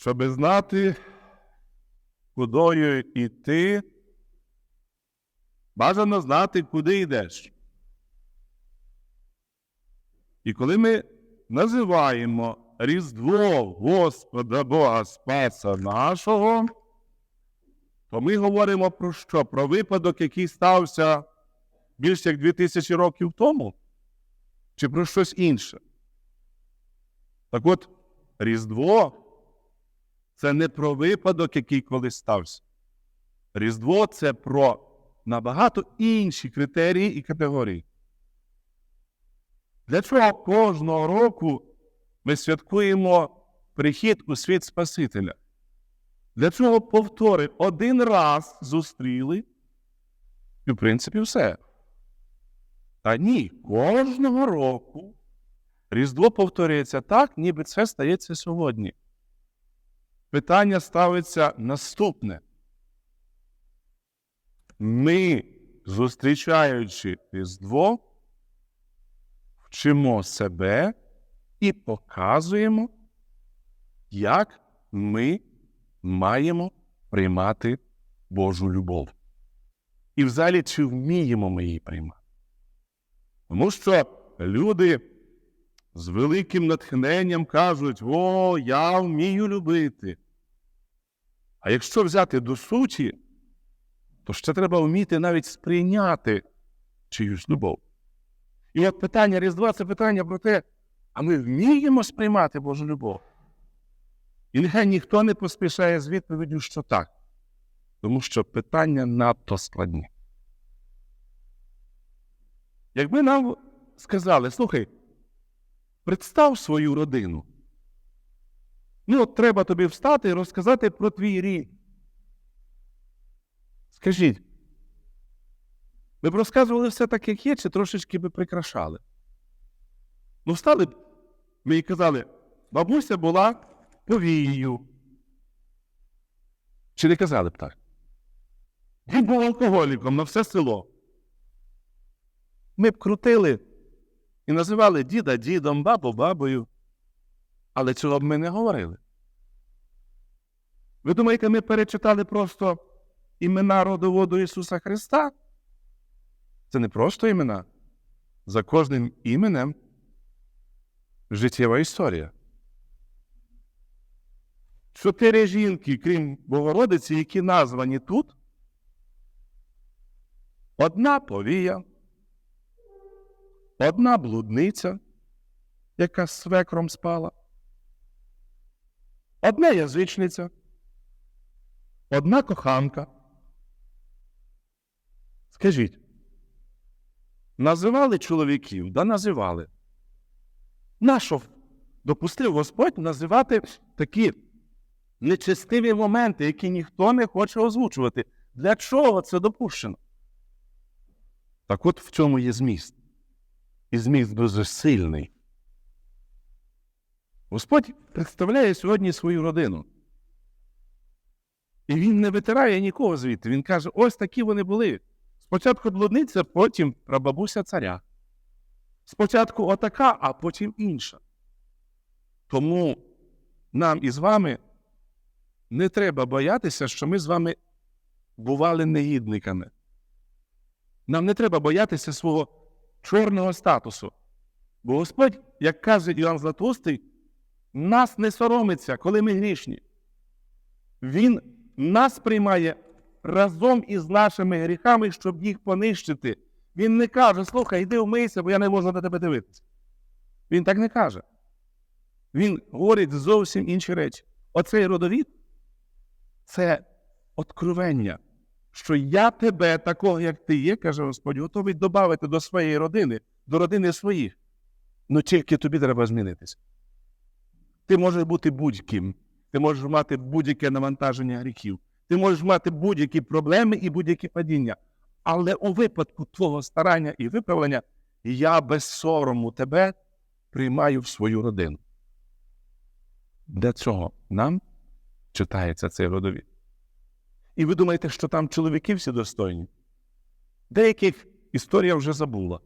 щоб знати, кудою йти, бажано знати, куди йдеш. І коли ми називаємо Різдво Господа Бога Спаса нашого, то ми говоримо про що? Про випадок, який стався більше як 2000 років тому, чи про щось інше? Так от, Різдво це не про випадок, який колись стався. Різдво це про набагато інші критерії і категорії. Для чого кожного року ми святкуємо прихід у світ Спасителя? Для чого повтори один раз зустріли, і в принципі все. Та ні, кожного року Різдво повторюється так, ніби це стається сьогодні. Питання ставиться наступне. Ми, зустрічаючи Різдво, вчимо себе і показуємо, як ми маємо приймати Божу любов. І взагалі, чи вміємо ми її приймати? Тому що люди з великим натхненням кажуть: О, я вмію любити. А якщо взяти до суті, то ще треба вміти навіть сприйняти чиюсь любов. І от питання Різдва це питання про те, а ми вміємо сприймати Божу любов? І нехай ніхто не поспішає з відповіддю, що так, тому що питання надто складні. Якби нам сказали, слухай, представ свою родину. Ну, от треба тобі встати і розказати про твій рід. Скажіть, ви б розказували все так, як є, чи трошечки би прикрашали? Ну, встали б ми і казали, бабуся була повією. Чи не казали б так? Він був алкоголіком на все село. Ми б крутили і називали діда дідом, бабу бабою. Але цього б ми не говорили. Ви думаєте, ми перечитали просто імена родоводу Ісуса Христа? Це не просто імена. За кожним іменем життєва історія. Чотири жінки, крім Богородиці, які названі тут. Одна повія, одна блудниця, яка з свекром спала, одна язичниця, одна коханка. Скажіть, називали чоловіків, да називали. Нащо допустив Господь називати такі нечестиві моменти, які ніхто не хоче озвучувати? Для чого це допущено? Так от в цьому є зміст. І зміст дуже сильний. Господь представляє сьогодні свою родину. І він не витирає нікого звідти. Він каже: ось такі вони були. Спочатку блудниця, потім прабабуся царя. Спочатку отака, а потім інша. Тому нам із вами не треба боятися, що ми з вами бували негідниками. Нам не треба боятися свого чорного статусу. Бо Господь, як каже Іоанн Златоустий, нас не соромиться, коли ми грішні. Він нас приймає разом із нашими гріхами, щоб їх понищити. Він не каже, слухай, йди вмийся, бо я не можу на тебе дивитися. Він так не каже. Він говорить зовсім інші речі. Оцей родовід це откровення, що я тебе, такого, як ти є, каже Господь, готовий додати до своєї родини, до родини своїх. Ну тільки тобі треба змінитися. Ти можеш бути будь-ким. Ти можеш мати будь-яке навантаження гріхів. Ти можеш мати будь-які проблеми і будь-які падіння. Але у випадку твого старання і виправлення я без сорому тебе приймаю в свою родину. Для цього нам читається цей родовід. І ви думаєте, що там чоловіки всі достойні? Деяких історія вже забула.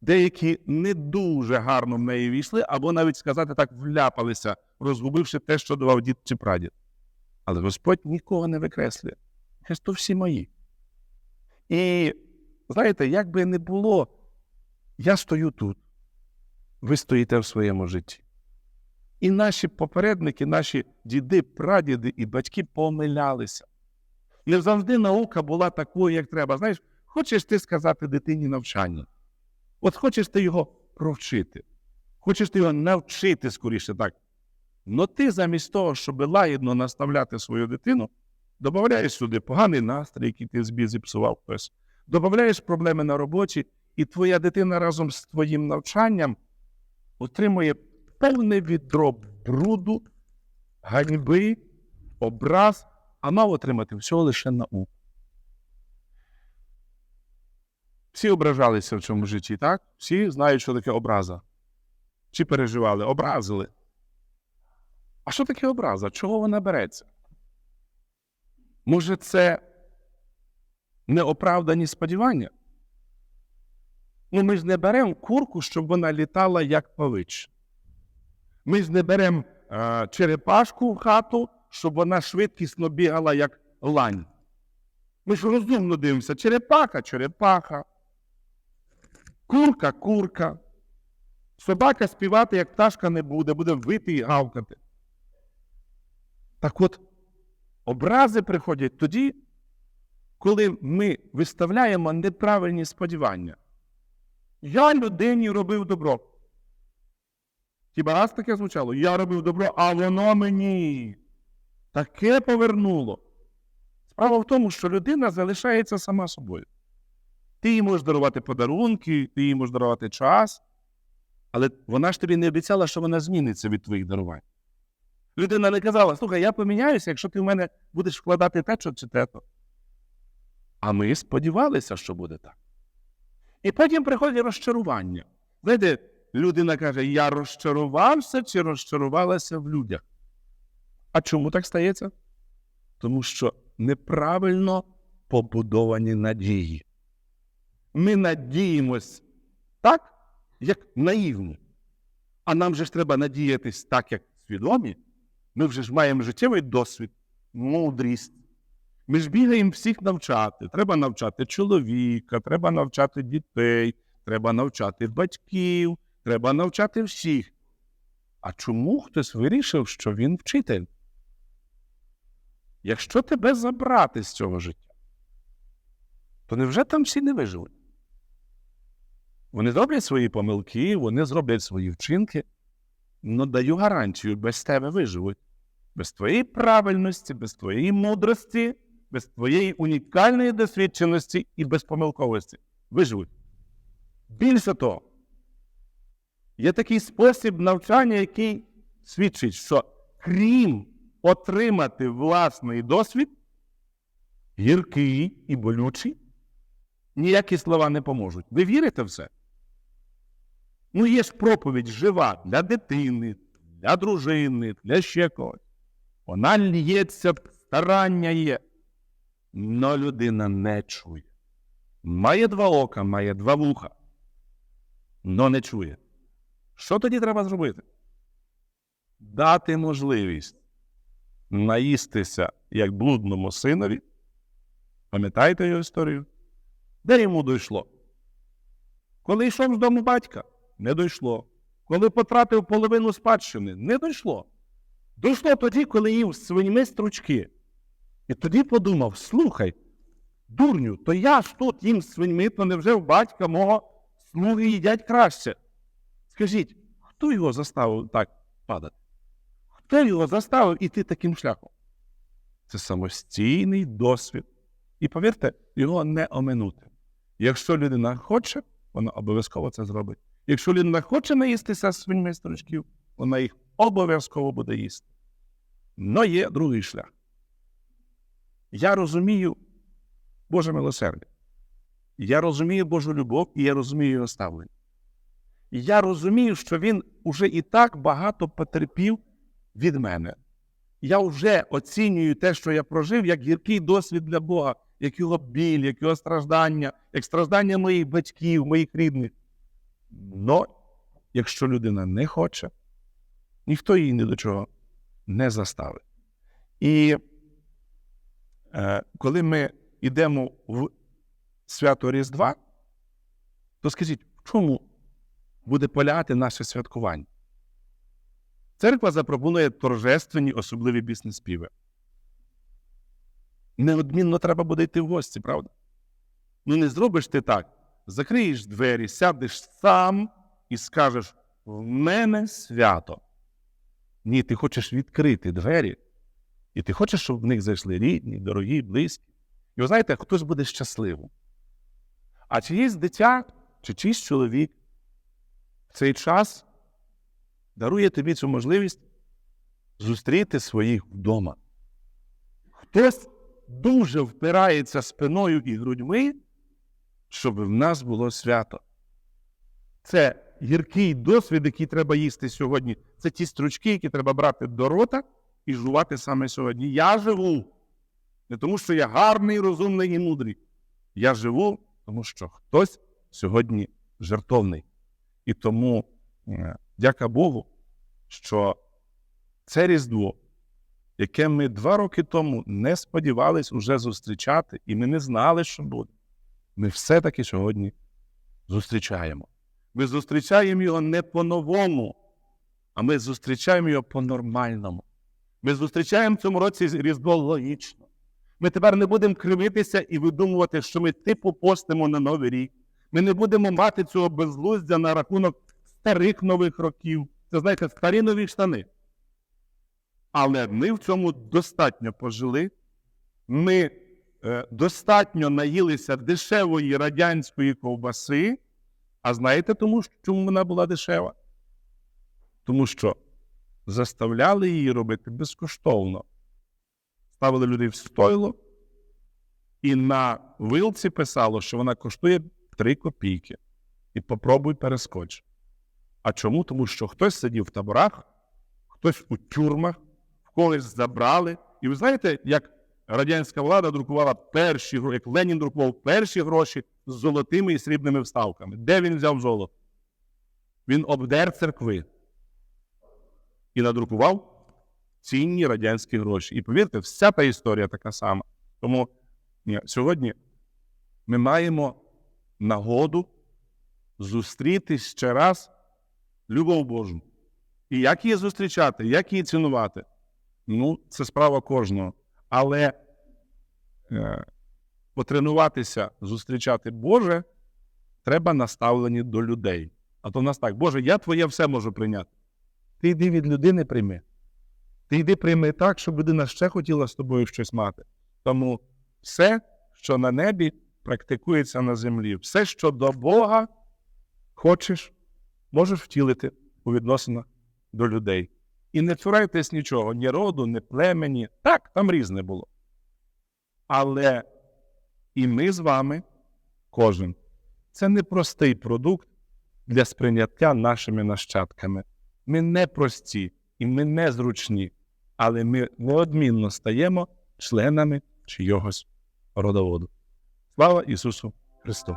Деякі не дуже гарно в неї війшли, або навіть сказати так, вляпалися, розгубивши те, що давав дід чи прадід. Але Господь нікого не викреслює. Каже, то всі мої. І знаєте, як би не було, я стою тут, ви стоїте в своєму житті. І наші попередники, наші діди, прадіди і батьки помилялися. Не завжди наука була такою, як треба. Знаєш, хочеш ти сказати дитині навчання. От хочеш ти його провчити, хочеш ти його навчити скоріше так. Но ти замість того, щоб лагідно наставляти свою дитину, додаєш сюди поганий настрій, який ти збі зіпсував хтось, додаєш проблеми на роботі, і твоя дитина разом з твоїм навчанням отримує певне відро бруду, ганьби, образ, а мав отримати всього лише науку. Всі ображалися в цьому житті, так? Всі знають, що таке образа. Чи переживали? Образили. А що таке образа? Чого вона береться? Може, це неоправдані сподівання? Ну, ми ж не беремо курку, щоб вона літала як павич. Ми ж не беремо е, черепашку в хату, щоб вона швидкісно бігала, як лань. Ми ж розумно дивимося: черепаха, черепаха, курка, курка. Собака співати, як пташка не буде, буде вити і гавкати. Так от, образи приходять тоді, коли ми виставляємо неправильні сподівання. Я людині робив добро. Хіба раз таке звучало? Я робив добро, а воно мені таке повернуло. Справа в тому, що людина залишається сама собою. Ти їй можеш дарувати подарунки, ти їй можеш дарувати час, але вона ж тобі не обіцяла, що вона зміниться від твоїх дарувань. Людина не казала, слухай, я поміняюся, якщо ти в мене будеш вкладати те, що чи те-то. А ми сподівалися, що буде так. І потім приходить розчарування. Знаєте, людина каже, я розчарувався чи розчарувалася в людях. А чому так стається? Тому що неправильно побудовані надії. Ми надіємось так, як наївні. А нам же ж треба надіятись так, як свідомі. Ми вже ж маємо життєвий досвід, мудрість. Ми ж бігаємо всіх навчати. Треба навчати чоловіка, треба навчати дітей, треба навчати батьків, треба навчати всіх. А чому хтось вирішив, що він вчитель? Якщо тебе забрати з цього життя, то невже там всі не виживуть? Вони зроблять свої помилки, вони зроблять свої вчинки, але даю гарантію, без тебе виживуть. Без твоєї правильності, без твоєї мудрості, без твоєї унікальної досвідченості і безпомилковості. Виживуть. Більше того, є такий спосіб навчання, який свідчить, що крім отримати власний досвід, гіркий і болючий, ніякі слова не поможуть. Ви вірите в це? Ну, є ж проповідь жива для дитини, для дружини, для ще когось. Вона лється, старання є. Но людина не чує. Має два ока, має два вуха, но не чує. Що тоді треба зробити? Дати можливість наїстися як блудному синові. Пам'ятаєте його історію? Де йому дійшло? Коли йшов з дому батька, не дійшло. Коли потратив половину спадщини, не дійшло. Дійшло тоді, коли їв свиньми стручки. І тоді подумав: слухай, дурню, то я ж тут їм свиньми, то невже в батька мого слуги їдять краще. Скажіть, хто його заставив так падати? Хто його заставив іти таким шляхом? Це самостійний досвід. І повірте, його не оминути. Якщо людина хоче, вона обов'язково це зробить. Якщо людина хоче наїстися свиньми стручків, вона їх обов'язково буде їсти. Но є другий шлях. Я розумію Боже милосердя. Я розумію Божу любов і я розумію його ставлення. Я розумію, що він уже і так багато потерпів від мене. Я вже оцінюю те, що я прожив, як гіркий досвід для Бога, як його біль, як його страждання, як страждання моїх батьків, моїх рідних. Но якщо людина не хоче, ніхто її ні до чого не заставить. І е, коли ми йдемо в свято Різдва, то скажіть, в чому буде полягати наше святкування? Церква запропонує торжественні особливі бізнес-співи. Неодмінно треба буде йти в гості, правда? Ну не зробиш ти так. Закриєш двері, сядеш сам і скажеш: в мене свято. Ні, ти хочеш відкрити двері, і ти хочеш, щоб в них зайшли рідні, дорогі, близькі. І ви знаєте, хтось буде щасливим. А чиїсь дитя, чи чийсь чоловік в цей час дарує тобі цю можливість зустріти своїх вдома. Хтось дуже впирається спиною і грудьми, щоб в нас було свято. Це гіркий досвід, який треба їсти сьогодні. Це ті стручки, які треба брати до рота і жувати саме сьогодні. Я живу. Не тому, що я гарний, розумний і мудрий. Я живу, тому що хтось сьогодні жертовний. І тому, е, дяка Богу, що це Різдво, яке ми два роки тому не сподівались уже зустрічати, і ми не знали, що буде. Ми все-таки сьогодні зустрічаємо. Ми зустрічаємо його не по-новому, а ми зустрічаємо його по-нормальному. Ми зустрічаємо в цьому році Різдво логічно. Ми тепер не будемо кривитися і видумувати, що ми типу постимо на Новий рік. Ми не будемо мати цього безглуздя на рахунок старих нових років. Це, знаєте, старі нові штани. Але ми в цьому достатньо пожили. Ми е, достатньо наїлися дешевої радянської ковбаси. А знаєте, тому чому вона була дешева? Тому що заставляли її робити безкоштовно. Ставили людей в стойло, і на вилці писало, що вона коштує 3 копійки. І попробуй перескоч. А чому? Тому що хтось сидів в таборах, хтось у тюрмах, в когось забрали. І ви знаєте, як радянська влада друкувала перші гроші, як Ленін друкував перші гроші з золотими і срібними вставками. Де він взяв золото? Він обдер церкви і надрукував цінні радянські гроші. І повірте, вся та історія така сама. Тому ні, сьогодні ми маємо нагоду зустріти ще раз любов Божу. І як її зустрічати, як її цінувати? Ну, це справа кожного. Але е, потренуватися, зустрічати Боже, треба наставлені до людей. А то в нас так, Боже, я твоє все можу прийняти. Ти йди від людини прийми. Ти йди прийми так, щоб людина ще хотіла з тобою щось мати. Тому все, що на небі, практикується на землі. Все, що до Бога хочеш, можеш втілити у відносинах до людей. І не цурайтесь нічого, ні роду, ні племені. Так, там різне було. Але і ми з вами, кожен, це не простий продукт для сприйняття нашими нащадками. Ми не прості і ми не зручні, але ми неодмінно стаємо членами чийогось родоводу. Слава Ісусу Христу!